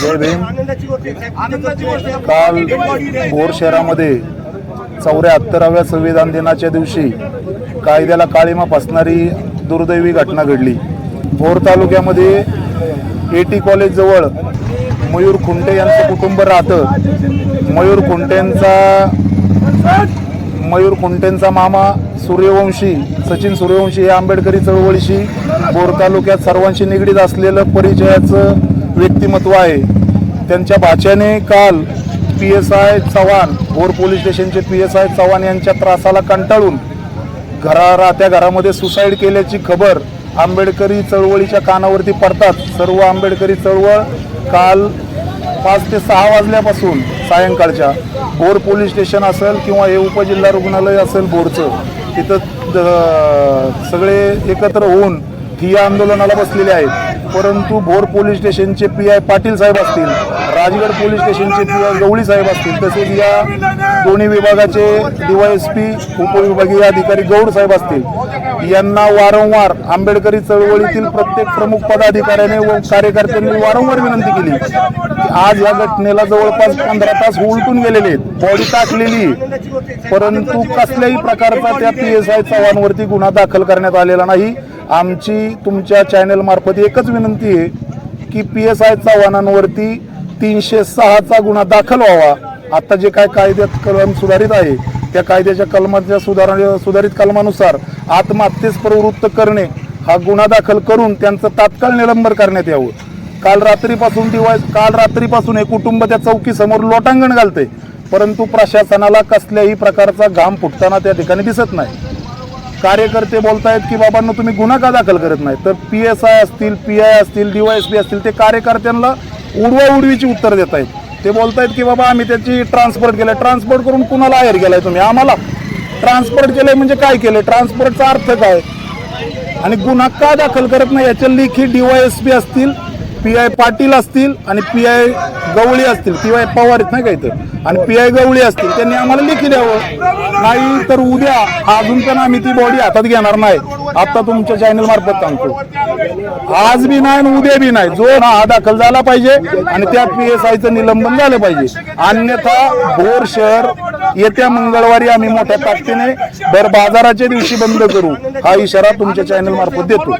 जय भीम काल भोर शहरामध्ये चौऱ्याहत्तराव्या संविधान दिनाच्या दिवशी कायद्याला काळीमा फासणारी दुर्दैवी घटना घडली. भोर तालुक्यामध्ये ए टी कॉलेजजवळ मयूर खुंटे यांचं कुटुंब राहतं. मयूर खुंटेंचा मयूर खुंटेंचा मामा सूर्यवंशी सचिन सूर्यवंशी हे आंबेडकरी चळवळीशी बोर तालुक्यात सर्वांशी निगडीत असलेलं परिचयाचं व्यक्तिमत्व आहे. त्यांच्या भाच्याने काल P S I Chavan Bhor police स्टेशनचे पी एस आय चव्हाण यांच्या त्रासाला कंटाळून घरा राहत्या घरामध्ये सुसाईड केल्याची खबर आंबेडकरी चळवळीच्या कानावरती पडतात. सर्व आंबेडकरी चळवळ काल पाच ते सहा वाजल्यापासून सायंकाळच्या. भोर पोलीस स्टेशन असेल किंवा हे उपजिल्हा रुग्णालय असेल भोरचं तिथं सगळे एकत्र होऊन ठिया आंदोलनाला बसलेले आहेत. परंतु भोर पोलीस स्टेशनचे पी आय पाटील साहेब असतील राजगड पोलीस स्टेशनचे पी आय गवळी साहेब असतील तसेच या दोन्ही विभागाचे डी वाय एस पी उपविभागीय अधिकारी गौड साहेब असतील यांना वारंवार आंबेडकरी चळवळीतील प्रत्येक प्रमुख पदाधिकाऱ्याने व कार्यकर्त्यांनी वारंवार विनंती केली. आज या घटनेला जवळपास पंधरा तास उलटून गेलेले आहेत. बॉडी टाकलेली परंतु कसल्याही प्रकारचा त्या पी एस आय चव्हाणवरती गुन्हा दाखल करण्यात आलेला नाही. आमची तुमच्या चॅनल मार्फत एकच विनंती आहे की पी एस आय चव्हाणांवरती तीनशे सहाचा गुन्हा दाखल व्हावा. आता जे काय कायद्यात कलम सुधारित आहे त्या कायद्याच्या कलमाच्या सुधारण सुधारित कलमानुसार आत्महत्येस प्रवृत्त करणे हा गुन्हा दाखल करून त्यांचं तात्काळ निलंबन करण्यात यावं. काल रात्रीपासून दिवाळी काल रात्रीपासून हे कुटुंब त्या चौकीसमोर लोटांगण घालते परंतु प्रशासनाला कसल्याही प्रकारचा घाम फुटताना त्या ठिकाणी दिसत नाही. कार्यकर्ते बोलतायत की बाबांना तुम्ही गुन्हा का दाखल करत नाही? तर पी एस आय असतील पी आय असतील डी वाय एस पी असतील ते कार्यकर्त्यांना उडवा उडवीची उत्तर देत आहेत ते बोलतायत की बाबा आम्ही त्याची ट्रान्सपोर्ट केलं ट्रान्सपोर्ट करून कुणाला आहेर केलाय तुम्ही? आम्हाला. ट्रान्सपोर्ट केलंय म्हणजे काय केलंय? ट्रान्सपोर्टचा अर्थ काय? आणि गुन्हा का दाखल करत नाही? याच्या लेखी डीवायएसपी असतील. पी आय पाटील असतील आणि पी आय गवळी असतील पी आय पवार आहेत नाही काय तर आणि पी आय गवळी असतील त्यांनी आम्हाला लिखी द्यावं. नाही तर उद्या अजून पण आम्ही ती बॉडी हातात घेणार नाही. आता तुमच्या चॅनल मार्फत सांगतो. आज बी नाही आणि उद्या बी नाही. जो ना हा दाखल झाला पाहिजे आणि त्या पी एस आयचं निलंबन झालं पाहिजे. अन्यथा भोर शहर येत्या मंगळवारी आम्ही मोठ्या ताकदीने दर बाजाराच्या दिवशी बंद करू. हा इशारा तुमच्या चॅनल मार्फत देतो.